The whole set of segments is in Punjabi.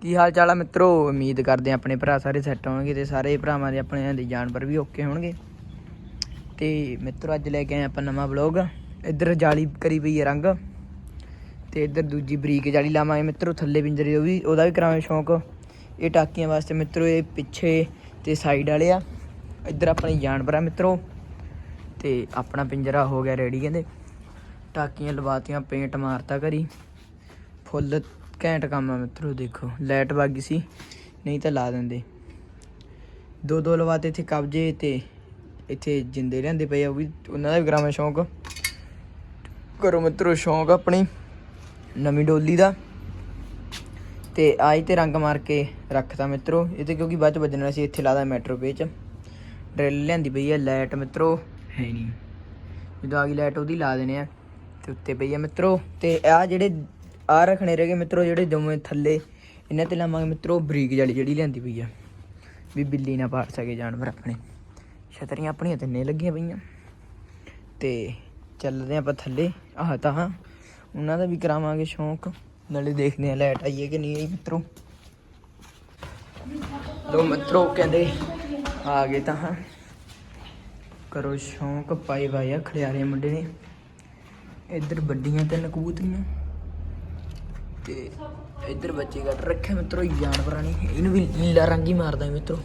ਕੀ ਹਾਲ ਚਾਲ ਆ ਮਿੱਤਰੋ? ਉਮੀਦ ਕਰਦੇ ਆ ਆਪਣੇ ਭਰਾ ਸਾਰੇ ਸੈੱਟ ਹੋਣਗੇ ਤੇ ਸਾਰੇ ਭਰਾਵਾਂ ਦੇ ਆਪਣੇ ਦੇ ਜਾਨਵਰ ਵੀ ਓਕੇ ਹੋਣਗੇ। ਤੇ ਮਿੱਤਰੋ, ਅੱਜ ਲੈ ਕੇ ਆਏ ਆਪਾਂ ਨਵਾਂ ਵਲੌਗ ਇੱਧਰ ਜਾਲੀ ਕਰੀ ਪਈ ਹੈ ਰੰਗ। ਤੇ ਇੱਧਰ ਦੂਜੀ ਬਰੀਕ ਜਾਲੀ ਲਾਵਾਂਗੇ ਮਿੱਤਰੋ, ਥੱਲੇ ਪਿੰਜਰੇ ਉਹ ਵੀ, ਉਹਦਾ ਵੀ ਕਰਾਂਗੇ ਸ਼ੌਂਕ। ਇਹ ਟਾਕੀਆਂ ਵਾਸਤੇ ਮਿੱਤਰੋ, ਇਹ ਪਿੱਛੇ ਤੇ ਸਾਈਡ ਵਾਲੇ ਆ। ਇੱਧਰ ਆਪਣੇ ਜਾਨਵਰ ਆ ਮਿੱਤਰੋ। ਤੇ ਆਪਣਾ ਪਿੰਜਰਾ ਹੋ ਗਿਆ ਰੈਡੀ ਕਹਿੰਦੇ। ਟਾਕੀਆਂ ਲਵਾਤੀਆਂ ਪੇਂਟ ਮਾਰਤਾ ਕਰੀ ਫੁੱਲ ਘੈਂਟ ਕੰਮ ਆ ਮਿੱਤਰੋ, ਦੇਖੋ, ਲਾਈਟ ਵਾਗੀ ਸੀ, ਨਹੀਂ ਤਾਂ ਲਾ ਦਿੰਦੇ। ਦੋ ਦੋ ਲਵਾਤੇ ਇੱਥੇ ਕਬਜੇ ਤੇ ਇੱਥੇ ਜਿੰਦੇ ਲਿਆਂਦੇ ਪਏ ਆ, ਉਹ ਵੀ ਉਹਨਾਂ ਦਾ ਵੀ ਕਰਾਵਾਂ ਸ਼ੌਂਕ। ਕਰੋ ਮਿੱਤਰੋ, ਸ਼ੌਂਕ ਆਪਣੀ, ਨਵੀਂ ਡੋਲੀ ਦਾ। ਤੇ ਆਈ ਤੇ ਰੰਗ ਮਾਰ ਕੇ ਰੱਖਤਾ ਮਿੱਤਰੋ, ਇਹ ਤੇ ਕਿਉਂਕਿ ਬਾਅਦ ਚ ਵੱਜਣਾ ਸੀ, ਇੱਥੇ ਲਾਦਾ ਮੈਟਰੋ ਪੇਚ ਡਰਿਲ ਲਿਆਂਦੀ ਪਈ ਆ, ਲਾਈਟ ਮਿੱਤਰੋ, ਹੈ ਨਹੀਂ ਜਦੋਂ ਆ ਗਈ ਲਾਈਟ, ਉਹਦੀ ਲਾ ਦੇਣੇ ਆ, ਤੇ ਉੱਤੇ ਪਈ ਆ ਮਿੱਤਰੋ। ਤੇ ਆ ਜਿਹੜੇ ਆ ਰੱਖਣੇ ਰਹਿ ਗਏ ਮਿੱਤਰੋ ਜਿਹੜੇ ਦੋਵੇਂ ਥੱਲੇ। ਇਹਨਾਂ ਤੇ ਲਾਵਾਂਗੇ ਮਿੱਤਰੋ ਬਰੀਕ ਵਾਲੀ ਜਿਹੜੀ ਲਿਆਂਦੀ ਪਈ ਆ। ਵੀ ਬਿੱਲੀ ਨਾ ਪਾੜ ਸਕੇ ਜਾਨਵਰ ਆਪਣੇ। ਛਤਰੀਆਂ ਆਪਣੀਆਂ ਤਿੰਨੇ ਲੱਗੀਆਂ ਪਈਆਂ। ਤੇ ਚੱਲਦੇ ਆਪਾਂ ਥੱਲੇ। ਆਹ ਤਾਂ ਹਾਂ, ਉਹਨਾਂ ਦਾ ਵੀ ਕਰਾਵਾਂਗੇ ਸ਼ੌਂਕ। ਨਾਲੇ ਦੇਖਦੇ ਆ ਲਾਈਟ ਆਈਏ ਕਿ ਨਹੀਂ ਆਈ ਮਿੱਤਰੋ। ਲੋ ਮਿੱਤਰੋ ਕਹਿੰਦੇ ਆ ਗਏ ਤਾਂ ਹਾਂ। ਕਰੋ ਸ਼ੌਂਕ ਪਾਈ ਵਾਇਆ ਖੜਿਆਰੇ ਮੁੰਡੇ ਨੇ। ਇੱਧਰ ਵੱਡੀਆਂ ਤਿੰਨ ਕਬੂਤਰੀਆਂ। ਤੇ ਇੱਧਰ ਬੱਚੇ ਕੱਟ ਰੱਖੇ ਮਿੱਤਰੋ ਜਾਨਵਰਾਂ ਨੇ। ਇਹਨੂੰ ਵੀ ਨੀਲਾ ਰੰਗ ਹੀ ਮਾਰਦਾ ਹੈ ਮਿੱਤਰੋ।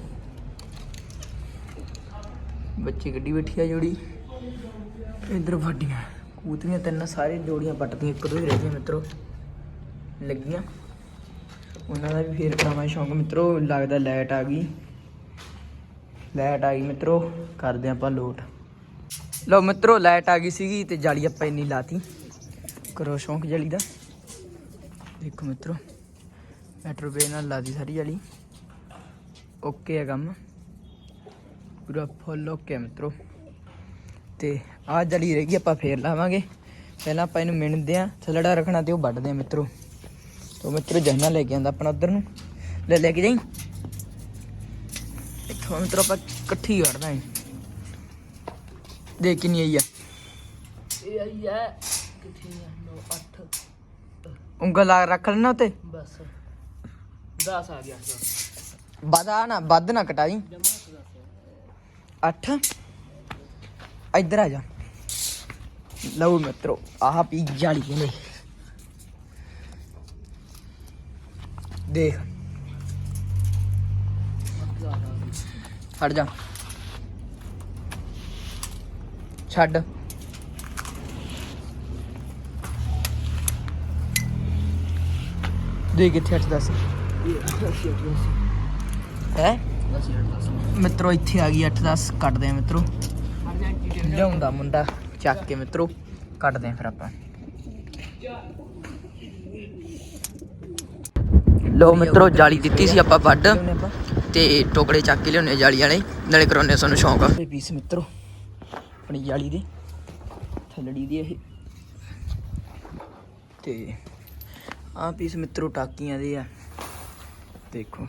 ਬੱਚੇ ਗੱਡੀ ਬੈਠੀ ਆ ਜੋੜੀ। ਇੱਧਰ ਵੱਡੀਆਂ, ਕੂਤਰੀਆਂ ਤਿੰਨ ਸਾਰੇ ਜੋੜੀਆਂ ਪੱਟਦੀਆਂ, ਇੱਕ ਦੋ ਹੀ ਰਹਿ ਗਈਆਂ ਮਿੱਤਰੋ। ਲੱਗੀਆਂ। ਉਹਨਾਂ ਦਾ ਵੀ ਫੇਰ ਕਰਾਵਾਂ ਸ਼ੌਂਕ ਮਿੱਤਰੋ, ਲੱਗਦਾ ਲਾਈਟ ਆ ਗਈ। ਲਾਈਟ ਆ ਗਈ ਮਿੱਤਰੋ, ਕਰਦੇ ਆਪਾਂ ਲੋਟ। ਲਓ ਮਿੱਤਰੋ, ਲਾਈਟ ਆ ਗਈ ਸੀਗੀ ਤੇ ਜਾਲੀ ਆਪਾਂ ਇੰਨੀ ਲਾਤੀ। ਕਰੋ ਸ਼ੌਂਕ ਜਾਲੀ ਦਾ। ਦੇਖੋ ਮਿੱਤਰੋ ਮੈਟਰੋ ਪੇ ਨਾਲ ਲਾਦੀ ਸਾਰੀ ਵਾਲੀ ਓਕੇ ਹੈ ਕੰਮ। ਪੂਰਾ ਫੁੱਲ ਓਕੇ ਹੈ ਮਿੱਤਰੋ। ਤੇ ਆਹ ਜਾਲੀ ਰਹਿ ਗਈ, ਆਪਾਂ ਫੇਰ ਲਾਵਾਂਗੇ। ਪਹਿਲਾਂ ਆਪਾਂ ਇਹਨੂੰ ਮਿਣਦੇ ਆ, ਥੱਲੜਾ ਰੱਖਣਾ ਤੇ ਉਹ ਵੱਢਦੇ ਆ ਮਿੱਤਰੋ। ਤੋ ਮਿੱਤਰੋ ਜਹਨਾ ਲੈ ਕੇ ਆਂਦਾ ਆਪਣਾ ਉਧਰ ਨੂੰ। ਲੈ ਲੈ ਕੇ ਜਾਈ। ਇੱਥੋਂ ਮਿੱਤਰੋ, ਆਪਾਂ ਇਕੱਠੀ ਕੱਢਦਾ ਹੈ ਦੇਖ ਕਿੰਨੀ ਆਈ ਆ। ਇਹ ਆਈ ਹੈ ਕਿੱਥੇ ਆ? 9 8 ਉਂਗਲ ਲਾ ਰੱਖ ਲੈਣਾ ਉੱਤੇ। ਬਸ। 10 ਆ ਗਿਆ। ਵਧਾ ਨਾ ਵੱਧ ਨਾ ਕਟਾਈ। ਜਮਾ 8 ਇੱਧਰ ਆ ਜਾ। ਲਓ ਮਿੱਤਰੋ ਆਹ ਪੀ ਜਾਲੀ ਕਹਿੰਦੇ। ਦੇਖ। ਹਟ ਜਾ। ਛੱਡ। ਦੇ ਕਿੱਥੇ 8 10 ਹੈ? ਮਿੱਤਰੋ, ਇੱਥੇ ਆ ਗਈ 8 10 ਕੱਟਦੇ ਆ ਮਿੱਤਰੋ। ਲਿਆਉਂਦਾ ਮੁੰਡਾ, ਚੱਕ ਕੇ ਮਿੱਤਰੋ ਕੱਟਦੇ ਆ ਫਿਰ ਆਪਾਂ। ਲੋ ਮਿੱਤਰੋ, ਜਾਲੀ ਦਿੱਤੀ ਸੀ ਆਪਾਂ ਵੱਡ ਤੇ ਟੋਕੜੇ ਚੱਕ ਕੇ ਲਿਆਉਣੇ ਜਾਲੀ ਵਾਲੇ, ਨਾਲੇ ਕਰਾਉਣੇ ਸਾਨੂੰ ਸ਼ੌਂਕ। ਆ ਪੀਸ ਮਿੱਤਰੋ, ਆਪਣੀ ਜਾਲੀ ਦੇ, ਥੱਲੜੀ ਦੀ ਇਹ। ਤੇ ਆਹ ਪੀਸ ਮਿੱਤਰੋ ਟਾਕੀਆਂ ਦੇ ਆ। ਦੇਖੋ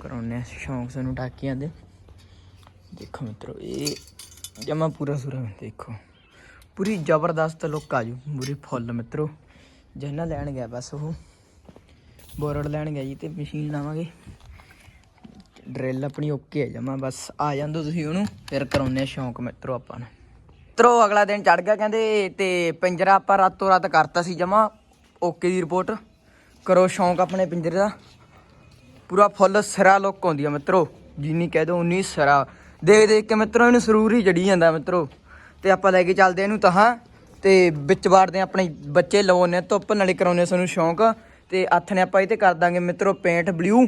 ਕਰਾਉਣੇ ਸ਼ੌਂਕ ਸਾਨੂੰ ਟਾਕੀਆਂ ਦੇ। ਦੇਖੋ ਮਿੱਤਰੋ, ਇਹ ਜਮਾ ਪੂਰਾ ਸੂਰਾ ਦੇਖੋ। ਪੂਰੀ ਜ਼ਬਰਦਸਤ ਲੁੱਕ ਆ ਜੂ, ਪੂਰੀ ਫੁੱਲ ਮਿੱਤਰੋ। ਜਹਨਾ ਲੈਣ ਗਿਆ ਬਸ ਉਹ। ਬੋਰਡ ਲੈਣ ਗਿਆ ਜੀ ਤੇ ਮਸ਼ੀਨ ਲਾਵਾਂਗੇ। ਡਰਿਲ ਆਪਣੀ ਓਕੇ ਹੈ ਜਮਾ, ਬਸ ਆ ਜਾਂਦੋ ਤੁਸੀਂ ਉਹਨੂੰ, ਫਿਰ ਕਰਾਉਨੇ ਸ਼ੌਂਕ ਮਿੱਤਰੋ ਆਪਾਂ ਨੂੰ। ਮਿੱਤਰੋ, ਅਗਲਾ ਦਿਨ ਚੜ ਗਿਆ ਕਹਿੰਦੇ ਤੇ ਪਿੰਜਰਾ ਆਪਾਂ ਰਾਤੋਂ ਰਾਤ ਕਰਤਾ ਸੀ ਜਮਾ। ਓਕੇ ਦੀ ਰਿਪੋਰਟ ਕਰੋ ਸ਼ੌਂਕ ਆਪਣੇ ਪਿੰਜਰੇ ਦਾ। ਪੂਰਾ ਫੁੱਲ ਸਿਰਾ ਲੁੱਕ ਆਉਂਦੀ ਆ ਮਿੱਤਰੋ। ਜਿੰਨੀ ਕਹਿ ਦੋ ਉਨੀ ਸਿਰਾ। ਦੇਖ ਦੇਖ ਕੇ ਮਿੱਤਰੋ ਇਹਨੂੰ ਸਰੂਰ ਹੀ ਜੜੀ ਜਾਂਦਾ ਮਿੱਤਰੋ। ਤੇ ਆਪਾਂ ਲੈ ਕੇ ਚੱਲਦੇ ਇਹਨੂੰ ਤਹਾਂ ਤੇ ਵਿੱਚ ਵਾਰਦੇ ਹਾਂ ਆਪਣੇ ਬੱਚੇ ਲਵਾਉਨੇ ਧੁੱਪ, ਨਾਲੇ ਕਰਾਉਨੇ ਸਾਨੂੰ ਸ਼ੌਂਕ। ਤੇ ਹੱਥ ਨੇ ਆਪਾਂ ਇਹ ਤੇ ਕਰ ਦਾਂਗੇ ਮਿੱਤਰੋ ਪੇਂਟ ਬਲੂ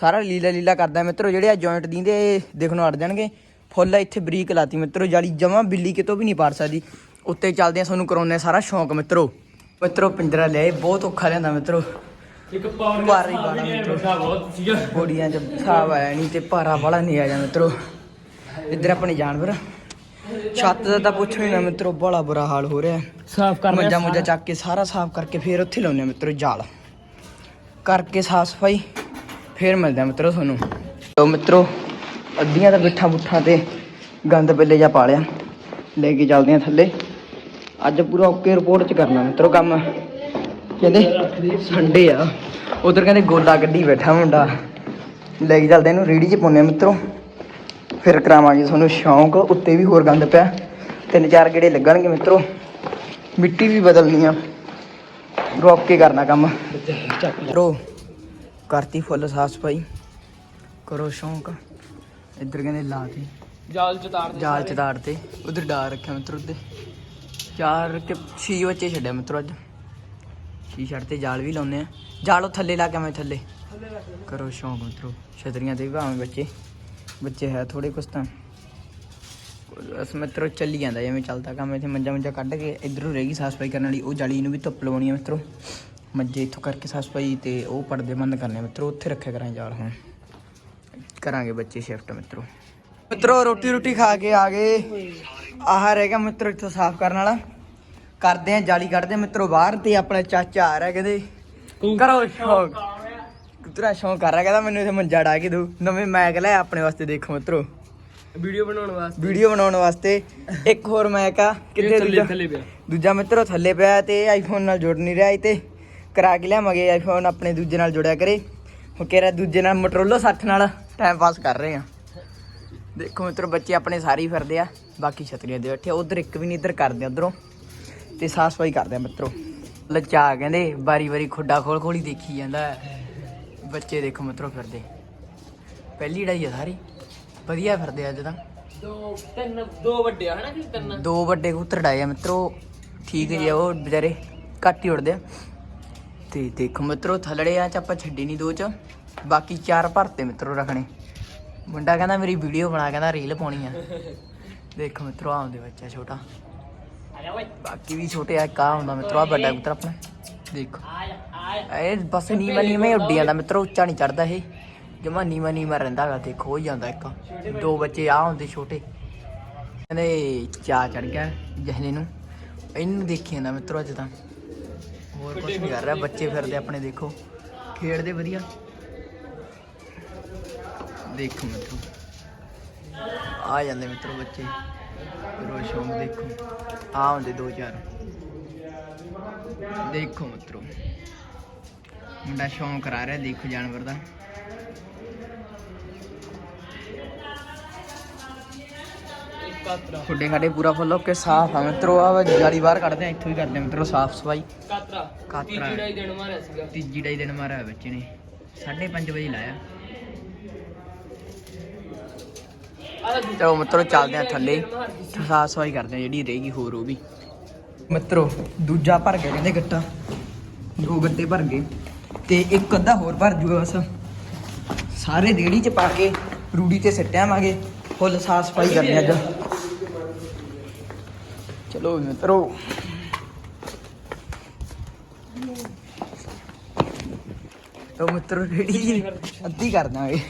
ਸਾਰਾ ਲੀਲਾ ਲੀਲਾ ਕਰਦਾ ਮਿੱਤਰੋ। ਜਿਹੜੇ ਆ ਜੁਆਇੰਟ ਦੀਂਦੇ ਦੇਖਣ ਨੂੰ ਅੜ ਜਾਣਗੇ। ਫੁੱਲ ਇੱਥੇ ਬਰੀਕ ਲਾਤੀ ਮਿੱਤਰੋ। ਜਾਲੀ ਜਮਾ ਬਿੱਲੀ ਕਿਤੋਂ ਵੀ ਨਹੀਂ ਪਾੜ ਸਕਦੀ। ਉੱਤੇ ਚੱਲਦੇ ਆ ਤੁਹਾਨੂੰ ਕਰਾਉਨੇ ਸਾਰਾ ਸ਼ੌਂਕ ਮਿੱਤਰੋ। ਮਿੱਤਰੋ ਪਿੰਜਰਾ ਲਿਆਏ ਬਹੁਤ ਔਖਾ ਲਿਆਂਦਾ ਮਿੱਤਰੋ। ਇੱਕ ਪਾਵਰ ਭਾਰੀ ਵਾਲਾ ਮਿੱਤਰੋ। ਬਹੁਤ ਸੀਗਾ। ਬੋੜੀਆਂ ਚ ਹਿਸਾਬ ਆਇਆ ਨਹੀਂ ਤੇ ਭਾਰਾ ਵਾਲਾ ਨਹੀਂ ਆਇਆ ਮਿੱਤਰੋ। ਇੱਧਰ ਆਪਣੇ ਜਾਨਵਰ। ਛੱਤ ਦਾ ਤਾਂ ਪੁੱਛੋ ਹੀ ਨਾ ਮਿੱਤਰੋ ਬੜਾ ਬੁਰਾ ਹਾਲ ਹੋ ਰਿਹਾ। ਸਾਫ਼ ਕਰ ਮੰਜਾ ਮੁੰਜਾ ਚੱਕ ਕੇ ਸਾਰਾ ਸਾਫ਼ ਕਰਕੇ ਫੇਰ ਉੱਥੇ ਲਾਉਨੇ ਮਿੱਤਰੋ ਜਾਲ। ਕਰਕੇ ਸਾਫ਼ ਸਫ਼ਾਈ ਫੇਰ ਮਿਲਦੇ ਮਿੱਤਰੋ ਤੁਹਾਨੂੰ। ਲੋ ਮਿੱਤਰੋ ਅੱਧੀਆਂ ਤਾਂ ਬਿੱਠਾ ਬੁੱਠਾ ਤੇ ਗੰਦ ਪੱਲੇ ਜਾ ਪਾ ਲਿਆ। ਲੈ ਕੇ ਚੱਲਦੇ ਆ ਥੱਲੇ। ਅੱਜ ਪੂਰਾ ਓਕੇ ਰਿਪੋਰਟ ਚ ਕਰਨਾ ਮਿੱਤਰੋ ਕੰਮ। ਕਹਿੰਦੇ ਸੰਡੇ ਆ। ਉਧਰ ਕਹਿੰਦੇ ਗੋਲਾ ਗੱਡੀ ਬੈਠਾ ਮੁੰਡਾ। ਲੈ ਕੇ ਚੱਲਦੇ ਇਹਨੂੰ ਰੇੜੀ 'ਚ ਪਾਉਂਦੇ ਮਿੱਤਰੋ। ਫਿਰ ਕਰਾਵਾਂਗੇ ਤੁਹਾਨੂੰ ਸ਼ੌਂਕ ਉੱਤੇ ਵੀ ਹੋਰ ਗੰਦ ਪਿਆ। ਤਿੰਨ ਚਾਰ ਗੇੜੇ ਲੱਗਣਗੇ ਮਿੱਤਰੋ। ਮਿੱਟੀ ਵੀ ਬਦਲਣੀ ਆ। ਰੋਕ ਕੇ ਕਰਨਾ ਕੰਮ। ਕਰੋ ਕਰਤੀ ਫੁੱਲ ਸਾਫ਼ ਸਫ਼ਾਈ। ਕਰੋ ਸ਼ੌਂਕ। ਇੱਧਰ ਕਹਿੰਦੇ ਲਾ ਤੀ। ਜਾਲ ਚ ਤਾਰ ਦੇ ਜਾਲ ਚ ਤਾੜ ਤੇ। ਉਧਰ ਡਾਰ ਰੱਖਿਆ ਮਿੱਤਰ ਉੱਤੇ ਚਾਰ ਕਿ ਛੇ ਬੱਚੇ ਛੱਡਿਆ ਮਿੱਤਰ ਅੱਜ। ਛੇ ਛੱਡ ਤੇ ਜਾਲ ਵੀ ਲਾਉਂਦੇ ਆ। ਜਾਲ ਥੱਲੇ ਲਾ ਕੇ ਮੈਂ ਥੱਲੇ। ਕਰੋ ਸ਼ੌਂਕ ਮਿੱਤਰੋ। ਛਤਰੀਆਂ ਤੇ ਵੀ ਭਾਵੇਂ ਬੱਚੇ। ਬੱਚੇ ਹੈ ਥੋੜੇ ਕੁਛ ਤਾਂ। ਬਸ ਮਿੱਤਰੋ ਚੱਲੀ ਜਾਂਦਾ, ਜਿਵੇਂ ਚੱਲਦਾ ਕੰਮ। ਇੱਥੇ ਮੰਜਾ ਮੰਜਾ ਕੱਢ ਕੇ ਇਧਰੋਂ ਰਹਿ ਗਈ ਸਾਫ਼ ਸਫ਼ਾਈ ਕਰਨ ਵਾਲੀ। ਉਹ ਜਾਲੀ ਨੂੰ ਵੀ ਧੁੱਪ ਲਵਾਉਣੀ ਹੈ ਮਿੱਤਰੋ। ਮੰਜੇ ਇੱਥੋਂ ਕਰਕੇ ਸਾਫ਼ ਸਫ਼ਾਈ ਤੇ ਉਹ ਪਰਦੇ ਬੰਦ ਕਰਨੇ ਆ ਮਿੱਤਰੋ। ਉੱਥੇ ਰੱਖਿਆ ਕਰਾਂ ਜਾਲ ਹੁਣ। ਕਰਾਂਗੇ ਬੱਚੇ ਸ਼ਿਫਟ ਮਿੱਤਰੋ। ਮਿੱਤਰੋ ਰੋਟੀ ਰੋਟੀ ਖਾ ਕੇ ਆ ਗਏ। ਆਹ ਰਹਿ ਗਿਆ ਮਿੱਤਰੋ ਇੱਥੋਂ ਸਾਫ਼ ਕਰਨ ਵਾਲਾ। ਕਰਦੇ ਆ ਜਾਲੀ ਕੱਢਦੇ ਆ ਮਿੱਤਰੋ ਬਾਹਰ ਤੇ ਆਪਣਾ ਚਾਚਾ ਆ ਰਿਹਾ ਕਹਿੰਦੇ ਕਰੋ ਸ਼ੌਕ। ਤੇਰਾ ਸ਼ੌਕ ਕਰ ਰਿਹਾ ਕਹਿੰਦਾ ਮੈਨੂੰ ਇੱਥੇ ਮੰਜਾ ਡਾ ਕੇ ਦੋ। ਨਵੇਂ ਮੈਕ ਲੈ ਆਪਣੇ ਵਾਸਤੇ ਦੇਖੋ ਮਿੱਤਰੋ। ਵੀਡੀਓ ਬਣਾਉਣ ਵਾਸਤੇ। ਵੀਡੀਓ ਬਣਾਉਣ ਵਾਸਤੇ। ਇੱਕ ਹੋਰ ਮੈਕ ਆ। ਕਿੱਥੇ ਦੂਜਾ ਥੱਲੇ ਪਿਆ। ਦੂਜਾ ਮਿੱਤਰੋ ਥੱਲੇ ਪਿਆ ਤੇ ਆਈਫੋਨ ਨਾਲ ਜੁੜ ਨਹੀਂ ਰਿਹਾ ਇਹ ਤੇ। ਕਰਾ ਕੇ ਲਿਆਵਾਂਗੇ ਆਈਫੋਨ ਆਪਣੇ ਦੂਜੇ ਨਾਲ ਜੁੜਿਆ ਕਰੇ। ਹੁਣ ਕਹਿ ਰਿਹਾ ਦੂਜੇ ਨਾਲ ਮਟਰੋਲੋ 60 ਨਾਲ ਟਾਈਮ ਪਾਸ ਕਰ ਰਹੇ ਆ। ਦੇਖੋ ਮਿੱਤਰੋ ਬੱਚੇ ਆਪਣੇ ਸਾਰੇ ਹੀ ਫਿਰਦੇ ਆ ਬਾਕੀ ਛਤਰੀਆਂ ਦੇ ਬੈਠੇ ਉਧਰ ਇੱਕ ਵੀ ਨਹੀਂ ਇੱਧਰ ਕਰਦੇ ਉਧਰੋਂ। ਤੇ ਸਾਫ਼ ਸਫ਼ਾਈ ਕਰਦੇ ਆ ਮਿੱਤਰੋ। ਲੱਚਾ ਕਹਿੰਦੇ ਬਾਰੀ ਬਾਰੀ ਖੁੱਡਾ ਖੋਲ ਖੋਲੀ ਦੇਖੀ ਜਾਂਦਾ। ਬੱਚੇ ਦੇਖੋ ਮਿੱਤਰੋ ਫਿਰਦੇ। ਪਹਿਲੀ ਲੜਾਈ ਆ ਸਾਰੀ। ਵਧੀਆ ਫਿਰਦੇ ਆ ਅੱਜ ਤਾਂ। ਦੋ ਤਿੰਨ ਦੋ ਵੱਡੇ ਆ ਹਨਾ ਕਿ ਤਿੰਨ? ਦੋ ਵੱਡੇ ਕਬੂਤਰ ਡਾਏ ਆ ਮਿੱਤਰੋ। ਠੀਕ ਜੀ ਆ ਉਹ ਵਿਚਾਰੇ। ਘੱਟ ਹੀ ਉੜਦੇ ਆ। ਤੇ ਦੇਖੋ ਮਿੱਤਰੋ ਥੱਲੜੇ ਆ ਚ ਆਪਾਂ ਛੱਡੀ ਨਹੀਂ ਦੋ ਚ। ਬਾਕੀ ਚਾਰ ਭਰਤੇ ਮਿੱਤਰੋ ਰੱਖਣੇ। ਮੁੰਡਾ ਕਹਿੰਦਾ ਮੇਰੀ ਵੀਡੀਓ ਬਣਾ, ਕਹਿੰਦਾ ਰੀਲ ਪਾਉਣੀ ਆ। ਦੇਖੋ ਮਿੱਤਰੋ ਆਉਂਦੇ ਬੱਚਾ ਛੋਟਾ। ਬਾਕੀ ਵੀ ਛੋਟੇ ਆ ਕਾ ਹੁੰਦਾ ਮਿੱਤਰੋ ਆ ਵੱਡਾ ਕਬੂਤਰ ਆਪਣਾ। ਦੇਖੋ। ਇਹ ਬਸ ਨੀਵਾਂ ਨੀਵਾਂ ਹੀ ਉੱਡੀ ਜਾਂਦਾ ਮਿੱਤਰੋ, ਉੱਚਾ ਨਹੀਂ ਚੜਦਾ ਇਹ। ਜਮਾ ਨੀਵਾਂ ਨੀਵਾਂ ਰਹਿੰਦਾ ਹੈਗਾ ਦੇਖੋ, ਹੋ ਜਾਂਦਾ ਇੱਕ। ਦੋ ਬੱਚੇ ਆ ਹੁੰਦੇ ਛੋਟੇ। ਕਹਿੰਦੇ ਚਾ ਚੜ ਗਿਆ ਜਹਨੇ ਨੂੰ। ਇਹਨੂੰ ਦੇਖੀ ਜਾਂਦਾ ਮਿੱਤਰੋ ਅੱਜ ਤਾਂ। ਹੋਰ ਕੁਝ ਨਹੀਂ ਕਰ ਰਿਹਾ, ਬੱਚੇ ਫਿਰਦੇ ਆਪਣੇ, ਦੇਖੋ। ਖੇਡਦੇ ਵਧੀਆ। ਦੇਖੋ ਮਿੱਤਰੋ। ਆ ਜਾਂਦੇ ਮਿੱਤਰੋ ਬੱਚੇ। ਰੋ ਸ਼ੌਂਕ ਦੇਖੋ। ਆ ਹੁੰਦੇ ਦੋ ਚਾਰ। ਦੇਖੋ ਮਿੱਤਰੋ। ਮੁੰਡਾ ਸ਼ੌਂਕ ਕਰਾ ਰਿਹਾ ਦੇਖੋ ਜਾਨਵਰ ਦਾ। ਖੁੱਡੇ ਖਾਡੇ ਪੂਰਾ ਫੁੱਲ ਹੋ ਕੇ ਸਾਫ਼ ਆ ਮਿੱਤਰੋ। ਆ ਜਾਲੀ ਬਾਹਰ ਕੱਢਦੇ ਆ ਇੱਥੋਂ ਹੀ ਕਰਦੇ ਆ ਮਿੱਤਰੋ ਸਾਫ਼ ਸਫ਼ਾਈ। ਕਾਤਰਾ। ਕਾਤਰਾ। ਤੀਜੀ ਡਾਈ ਦੇਣ ਮਾਰਿਆ ਸੀਗਾ। ਤੀਜੀ ਡਾਈ ਦਿਨ ਮਾਰਿਆ ਬੱਚੇ ਨੇ। 5:30 ਵਜੇ ਲਾਇਆ। ਆ ਚਲੋ ਮਿੱਤਰੋ ਚੱਲਦੇ ਆ ਥੱਲੇ। ਸਾਫ਼ ਸਫ਼ਾਈ ਕਰਦੇ ਆ ਜਿਹੜੀ ਰਹੇਗੀ ਹੋਰ ਉਹ ਵੀ। ਮਿੱਤਰੋ, ਦੂਜਾ ਭਰ ਗਿਆ ਕਹਿੰਦੇ ਗੱਟਾ। ਦੋ ਗੱਟੇ ਭਰ ਗਏ। ਤੇ ਇੱਕ ਅੱਧਾ ਹੋਰ ਭਰ ਜੂਗਾ ਬਸ। ਸਾਰੇ ਰੇੜੀ ਚ ਪਾ ਕੇ ਰੂੜੀ ਤੇ ਸਿੱਟਿਆ ਸਿੱਟਿਆਵਾਂਗੇ ਫੁੱਲ ਸਾਫ਼ ਸਫ਼ਾਈ ਕਰਦੇ ਅੱਜ। ਚਲੋ ਮਿੱਤਰੋ। ਤੋ ਮਿੱਤਰੋ ਰੇੜੀ ਅੱਧੀ ਕਰ ਦਾਂਗੇ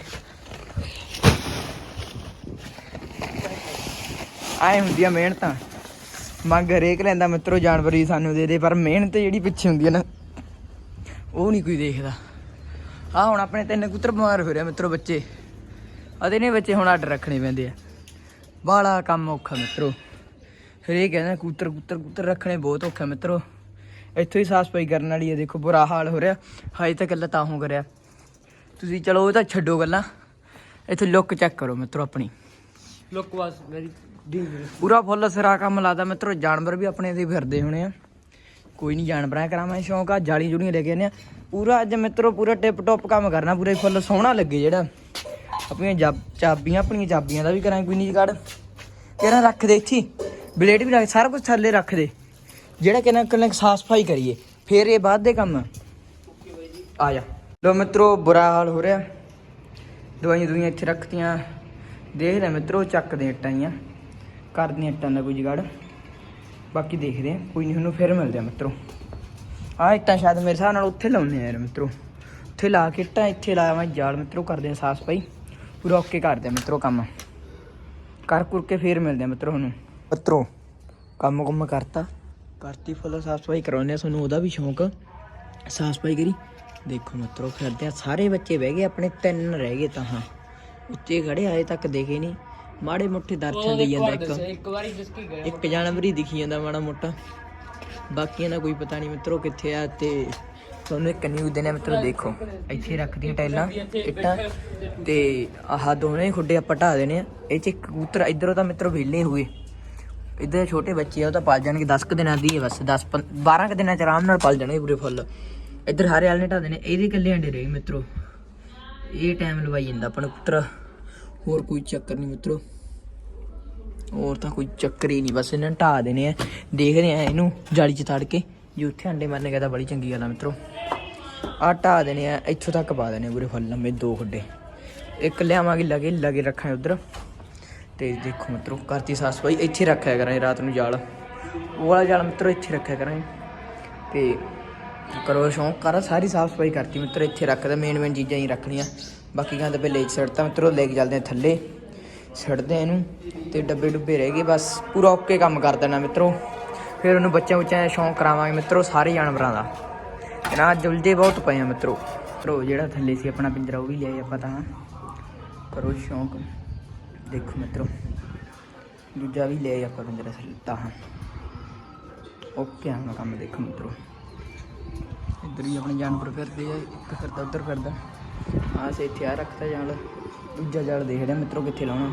ਆਏ ਹੁੰਦੀਆਂ ਮਿਹਨਤਾਂ। ਮੰਗ ਹਰੇਕ ਲੈਂਦਾ ਮਿੱਤਰੋ, ਜਾਨਵਰ ਹੀ ਸਾਨੂੰ ਦੇ ਦੇ, ਪਰ ਮਿਹਨਤ ਜਿਹੜੀ ਪਿੱਛੇ ਹੁੰਦੀ ਹੈ ਨਾ, ਉਹ ਨਹੀਂ ਕੋਈ ਦੇਖਦਾ। ਆ ਹੁਣ ਆਪਣੇ ਤਿੰਨ ਕੁੱਤਰ ਬਿਮਾਰ ਹੋ ਰਿਹਾ ਮਿੱਤਰੋ ਬੱਚੇ। ਅਦੇ ਨੇ ਬੱਚੇ ਹੁਣ ਅੱਡ ਰੱਖਣੇ ਪੈਂਦੇ ਆ। ਬਾਲਾ ਕੰਮ ਔਖਾ ਮਿੱਤਰੋ। ਹਰੇਕ ਕਹਿੰਦਾ ਕਬੂਤਰ ਕਬੂਤਰ ਕਬੂਤਰ ਰੱਖਣੇ ਬਹੁਤ ਔਖਾ ਮਿੱਤਰੋ। ਇੱਥੋਂ ਹੀ ਸਾਫ਼ ਸਫ਼ਾਈ ਕਰਨ ਵਾਲੀ ਹੈ ਦੇਖੋ ਬੁਰਾ ਹਾਲ ਹੋ ਰਿਹਾ। ਹਾਈ ਤਾਂ ਗੱਲਾਂ ਤਾਂ ਹੋ ਕਰਿਆ। ਤੁਸੀਂ ਚਲੋ ਉਹ ਤਾਂ ਛੱਡੋ ਗੱਲਾਂ। ਇੱਥੇ ਲੁੱਕ ਚੈੱਕ ਕਰੋ ਮਿੱਤਰੋ ਆਪਣੀ। ਲੁੱਕ ਵਾਸ ਵੈਰੀ ਡੇਂਜਰਸ ਪੂਰਾ ਫੁੱਲ ਸਿਰਾ ਕੰਮ ਲਾਦਾ ਮਿੱਤਰੋ ਜਾਨਵਰ ਵੀ ਆਪਣੇ ਦੇ ਫਿਰਦੇ ਹੋਣੇ ਆ। ਕੋਈ ਨਹੀਂ ਜਾਨਵਰਾਂ ਕਰਾਵਾਂ ਸ਼ੌਂਕ ਆ, ਜਾਲੀ ਜੁੜੀਆਂ ਲੈ ਕੇ ਆਨੇ ਆ। ਪੂਰਾ ਅੱਜ ਮਿੱਤਰੋ ਪੂਰਾ ਟਿਪ ਟੌਪ ਕੰਮ ਕਰਨਾ, ਪੂਰਾ ਫੁੱਲ ਸੋਹਣਾ ਲੱਗੇ ਜਿਹੜਾ। ਆਪਣੀਆਂ ਜਾਬ- ਚਾਬੀਆਂ, ਆਪਣੀਆਂ ਚਾਬੀਆਂ ਦਾ ਵੀ ਕਰਾਂ, ਕੋਈ ਨਹੀਂ ਜਗੜ। ਕਿਹੜਾ ਰੱਖ ਦੇ ਇੱਥੇ? ਬਲੇਡ ਵੀ ਰੱਖ, ਸਾਰਾ ਕੁਝ ਥੱਲੇ ਰੱਖ ਦੇ। ਜਿਹੜਾ ਕਿਨਾਂ ਕਿਨਾਂ ਸਾਫ਼ ਸਫ਼ਾਈ ਕਰੀਏ, ਫੇਰ ਇਹ ਬਾਅਦ ਦੇ ਕੰਮ। ਆ। ਆ ਜਾ। ਲੋ ਮਿੱਤਰੋ, ਬੁਰਾ ਹਾਲ ਹੋ ਰਿਹਾ। ਦਵਾਈਆਂ ਦੁਈਆਂ ਇੱਥੇ ਰੱਖਤੀਆਂ। ਦੇਖਦੇ ਆ ਮਿੱਤਰੋ, ਚੱਕਦੇ ਇੱਟਾਂ ਹੀ ਕਰਦੇ ਆ ਇੱਟਾਂ ਦਾ ਕੋਈ ਜੁਗਾੜ। ਬਾਕੀ ਦੇਖਦੇ ਆ ਕੋਈ ਨਹੀਂ ਤੁਹਾਨੂੰ ਫਿਰ ਮਿਲਦੇ ਆ ਮਿੱਤਰੋ। ਆ ਇੱਟਾਂ ਸ਼ਾਇਦ ਮੇਰੇ ਹਿਸਾਬ ਨਾਲ ਉੱਥੇ ਲਾਉਣੇ ਆ ਯਾਰ ਮਿੱਤਰੋ। ਉੱਥੇ ਲਾ ਕੇ ਇੱਟਾਂ ਇੱਥੇ ਲਾਇਆ ਮੈਂ ਜਾਲ ਮਿੱਤਰੋ ਕਰਦੇ ਆ ਸਾਫ਼ ਸਫ਼ਾਈ। ਪੂਰਾ ਓਕੇ ਕਰਦੇ ਆ ਮਿੱਤਰੋ ਕੰਮ। ਕਰ ਕੁਰ ਕੇ ਫੇਰ ਮਿਲਦੇ ਆ ਮਿੱਤਰੋ ਤੁਹਾਨੂੰ ਮਿੱਤਰੋ, ਕੰਮ ਕੁੰਮ ਕਰਤਾ। ਕਰਤੀ ਫੁੱਲ ਸਾਫ਼ ਸਫ਼ਾਈ ਕਰਾਉਂਦੇ ਆ ਤੁਹਾਨੂੰ, ਉਹਦਾ ਵੀ ਸ਼ੌਂਕ। ਸਾਫ਼ ਸਫ਼ਾਈ ਕਰੀ। ਦੇਖੋ ਮਿੱਤਰੋ, ਫਿਰਦੇ ਆ, ਸਾਰੇ ਬੱਚੇ ਬਹਿ ਗਏ, ਆਪਣੇ ਤਿੰਨ ਰਹਿ ਗਏ ਤਾਂ ਹਾਂ। ਉੱਚੇ ਖੜੇ ਆਏ ਤੱਕ ਦੇਖੇ ਨਹੀਂ ਮਾੜੇ ਮੋਟੇ ਦਰਸ਼ਨ ਦੇਈ ਜਾਂਦਾ ਇੱਕ। ਇੱਕ ਵਾਰੀ ਜਿਸ ਕੀ ਗਏ ਇੱਕ ਜਾਨਵਰ ਦਿਖੀ ਜਾਂਦਾ ਮਾੜਾ ਮੋਟਾ। ਬਾਕੀਆਂ ਦਾ ਕੋਈ ਪਤਾ ਨਹੀਂ ਮਿੱਤਰੋ ਕਿੱਥੇ ਆ ਤੇ ਤੁਹਾਨੂੰ ਇੱਕ ਨਿਊਜ਼ ਦੇਣਾ ਮਿੱਤਰੋ ਦੇਖੋ। ਇੱਥੇ ਰੱਖਦੀਆਂ ਟਾਈਲਾਂ ਇੱਟਾਂ ਤੇ ਆਹ ਦੋਨੇ ਖੁੱਡੇ ਆਪਾਂ ਢਾ ਦੇਣੇ ਆ। ਇਹ ਚ ਇੱਕ ਕਬੂਤਰ ਇਧਰੋਂ ਤਾਂ ਮਿੱਤਰੋ ਵਿਹਲੇ ਹੋਏ। ਇੱਧਰ ਛੋਟੇ ਬੱਚੇ ਆ ਉਹ ਤਾਂ ਪਲ ਜਾਣਗੇ 10 ਕੁ ਦਿਨਾਂ ਦੀ ਹੈ ਬਸ 10 12 ਕੁ ਦਿਨਾਂ ਚ ਆਰਾਮ ਨਾਲ ਪਲ ਜਾਣਗੇ ਪੂਰੇ ਫੁੱਲ। ਇੱਧਰ ਹਾਰੇ ਵਾਲੇ ਢਾ ਦੇਣੇ ਇਹਦੇ ਇਕੱਲੇ ਅੰਡੇ ਰਹੇ ਮਿੱਤਰੋ। ਇਹ ਟਾਈਮ ਲਵਾਈ ਜਾਂਦਾ ਆਪਣਾ ਪੁੱਤਰ ਹੋਰ ਕੋਈ ਚੱਕਰ ਨਹੀਂ ਮਿੱਤਰੋ। ਹੋਰ ਤਾਂ ਕੋਈ ਚੱਕਰ ਹੀ ਨਹੀਂ, ਬਸ ਇਹਨਾਂ ਨੂੰ ਢਾ ਦੇਣੇ ਆ। ਦੇਖਦੇ ਆ ਇਹਨੂੰ ਜਾਲੀ ਚ ਤੜ ਕੇ ਜੇ ਉੱਥੇ ਅੰਡੇ ਮਾਰਨੇਗਾ ਤਾਂ ਬੜੀ ਚੰਗੀ ਗੱਲ ਆ ਮਿੱਤਰੋ। ਆ ਢਾ ਦੇਣੇ ਆ, ਇੱਥੋਂ ਤੱਕ ਪਾ ਦੇਣੇ ਆ ਪੂਰੇ ਫੁੱਲ, ਲੰਮੇ ਦੋ ਖੱਡੇ। ਇੱਕ ਲਿਆਵਾਂਗੇ ਲਗੇ ਲਗੇ ਰੱਖਾਂ ਉਧਰ। ਤੇ ਦੇਖੋ ਮਿੱਤਰੋ, ਕਰਤੀ ਸਾਫ਼ ਸਫ਼ਾਈ, ਇੱਥੇ ਰੱਖਿਆ ਕਰਾਂਗੇ ਰਾਤ ਨੂੰ ਜਾਲ। ਉਹ ਵਾਲਾ ਜਾਲ ਮਿੱਤਰੋ, ਇੱਥੇ ਰੱਖਿਆ ਕਰਾਂਗੇ। ਤੇ ਕਰੋ ਸ਼ੌਂਕ, ਕਰ, ਸਾਰੀ ਸਾਫ਼ ਸਫ਼ਾਈ ਕਰਤੀ ਮਿੱਤਰੋ, ਇੱਥੇ ਰੱਖਦਾ ਮੇਨ ਮੇਨ ਚੀਜ਼ਾਂ ਹੀ ਰੱਖਣੀਆਂ। ਬਾਕੀ ਕਹਿੰਦੇ ਪਹਿਲੇ ਸੜਤਾ ਮਿੱਤਰੋ, ਲੈ ਕੇ ਚੱਲਦੇ ਥੱਲੇ। ਛੱਡਦੇ ਆ ਇਹਨੂੰ ਤੇ ਡੱਬੇ ਡੁੱਬੇ ਰਹਿ ਗਏ, ਬਸ ਪੂਰਾ ਓਕੇ ਕੰਮ ਕਰ ਦੇਣਾ ਮਿੱਤਰੋ। ਫਿਰ ਉਹਨੂੰ ਬੱਚਿਆਂ ਬੁੱਚਿਆਂ ਦਾ ਸ਼ੌਂਕ ਕਰਾਵਾਂਗੇ ਮਿੱਤਰੋ, ਸਾਰੇ ਜਾਨਵਰਾਂ ਦਾ। ਇਹਨਾਂ ਜੁਲਦੇ ਬਹੁਤ ਪਏ ਆ ਮਿੱਤਰੋ। ਮਿੱਤਰੋ, ਜਿਹੜਾ ਥੱਲੇ ਸੀ ਆਪਣਾ ਪਿੰਜਰਾ ਉਹ ਵੀ ਲਿਆਏ ਆਪਾਂ ਤਾਂ। ਕਰੋ ਸ਼ੌਂਕ ਦੇਖੋ ਮਿੱਤਰੋ, ਦੂਜਾ ਵੀ ਲਿਆਏ ਆਪਾਂ ਪਿੰਜਰਾ ਥੱਲੇ ਤਾਂ। ਓਕੇ ਆ ਕੰਮ ਦੇਖੋ ਮਿੱਤਰੋ। ਇੱਧਰ ਹੀ ਆਪਣੇ ਜਾਨਵਰ ਫਿਰਦੇ ਆ, ਇੱਕ ਫਿਰਦਾ, ਉੱਧਰ ਫਿਰਦਾ। ਆਹ ਸੇ ਇੱਥੇ ਆ ਰੱਖਤਾ ਜਾਲ ਦੂਜਾ ਜਾਲ ਦੇਖਦੇ ਆ ਮਿੱਤਰੋ ਕਿੱਥੇ ਲਾਉਣਾ।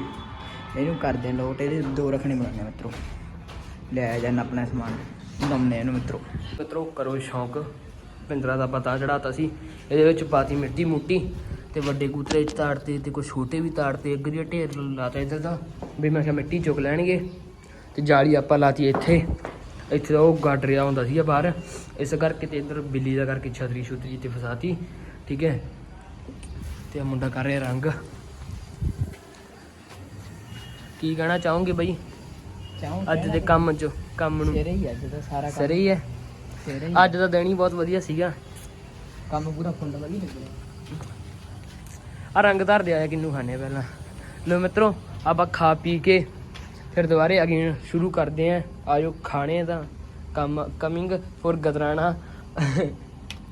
ਇਹਨੂੰ ਕਰਦੇ ਲੋਟ, ਇਹਦੇ ਦੋ ਰੱਖਣੇ ਬਣਾਉਣੇ ਆ, ਮਿੱਤਰੋ। ਲੈ ਜਾਣਾ ਆਪਣਾ ਸਮਾਨ ਲਾਉਣੇ ਇਹਨੂੰ, ਮਿੱਤਰੋ। ਮਿੱਤਰੋ, ਕਰੋ ਸ਼ੌਂਕ। ਪਿੰਦਰਾ ਦਾ ਪਤਾ ਚੜਾਤਾ ਸੀ, ਇਹਦੇ ਵਿੱਚ ਪਾਤੀ ਮਿੱਟੀ ਮੁੱਟੀ ਤੇ ਵੱਡੇ ਕੂਤਰੇ ਚ ਤਾੜਤੇ ਤੇ ਕੁਝ ਛੋਟੇ ਵੀ ਤਾੜਤੇ, ਅੱਗੇ ਦੀ ਢੇਰ ਲਾਤਾ ਇੱਧਰ ਦਾ ਵੀ ਮੈਂ ਕਿਹਾ ਮਿੱਟੀ ਚੁੱਕ ਲੈਣਗੇ। ਤੇ ਜਾਲੀ ਆਪਾਂ ਲਾਤੀ ਇੱਥੇ। ਇੱਥੇ ਦਾ ਉਹ ਗੱਡ ਰਿਹਾ ਹੁੰਦਾ ਸੀਗਾ ਬਾਹਰ। ਇਸ ਕਰਕੇ ਤੇ ਇੱਧਰ ਬਿੱਲੀ ਦਾ ਕਰਕੇ ਛਤਰੀ ਛੁਤਰੀ ਤੇ ਫਸਾਤੀ, ਠੀਕ ਹੈ। ਤੇ ਮੁੰਡਾ ਕਰ ਰਿਹਾ ਰੰਗ। ਕੀ ਕਹਿਣਾ ਚਾਹੋਗੇ ਬਈ? ਚਾਹੂੰ ਅੱਜ ਦੇ ਕੰਮ ਚ ਕੰਮ ਨੂੰ। ਸਿਰੇ ਹੀ ਅੱਜ ਦਾ ਸਾਰਾ ਕੰਮ ਸਰੇ ਹੀ ਹੈ ਸਿਰੇ ਹੀ ਅੱਜ ਦਾ ਦਿਨ ਹੀ ਬਹੁਤ ਵਧੀਆ ਸੀਗਾ। ਕੰਮ ਪੂਰਾ ਫੁੱਲ ਵਧੀਆ ਲੱਗਿਆ ਆ ਰੰਗ ਧਰ ਦਿਆ ਕਿੰਨੂ ਖਾਣੇ ਪਹਿਲਾਂ। ਲੋ ਮਿੱਤਰੋ ਆਪਾਂ ਖਾ ਪੀ ਕੇ ਫਿਰ ਦੁਬਾਰੇ ਅਗੇਨ ਸ਼ੁਰੂ ਕਰਦੇ ਆਂ। ਆਜੋ ਖਾਣੇ ਦਾ ਕੰਮ ਕਮਿੰਗ ਫॉर ਗਦਰਾਣਾ।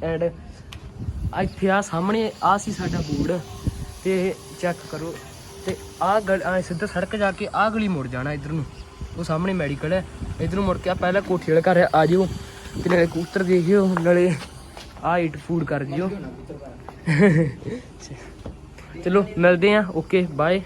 ਐਂਡ ਇੱਥੇ ਆ ਸਾਹਮਣੇ ਆ ਸੀ ਸਾਡਾ ਬੋਰਡ। ਤੇ ਚੈੱਕ ਕਰੋ। ਤੇ ਆਹ ਗਲ ਆ ਸਿੱਧਾ ਸੜਕ ਜਾ ਕੇ ਆਹ ਗਲੀ ਮੁੜ ਜਾਣਾ ਇਧਰ ਨੂੰ। ਉਹ ਸਾਹਮਣੇ ਮੈਡੀਕਲ ਹੈ। ਇਧਰ ਨੂੰ ਮੁੜ ਕੇ ਆ ਪਹਿਲਾਂ ਕੋਠੀ ਵਾਲਾ ਘਰ ਆ ਜਿਓ। ਤੇ ਨਾਲੇ ਕੂਤਰ ਦੇਖਿਓ, ਨਾਲੇ ਆ ਇਟ ਫੂਡ ਕਰ ਜਿਓ। ਚਲੋ, ਮਿਲਦੇ ਆਂ ਓਕੇ ਬਾਏ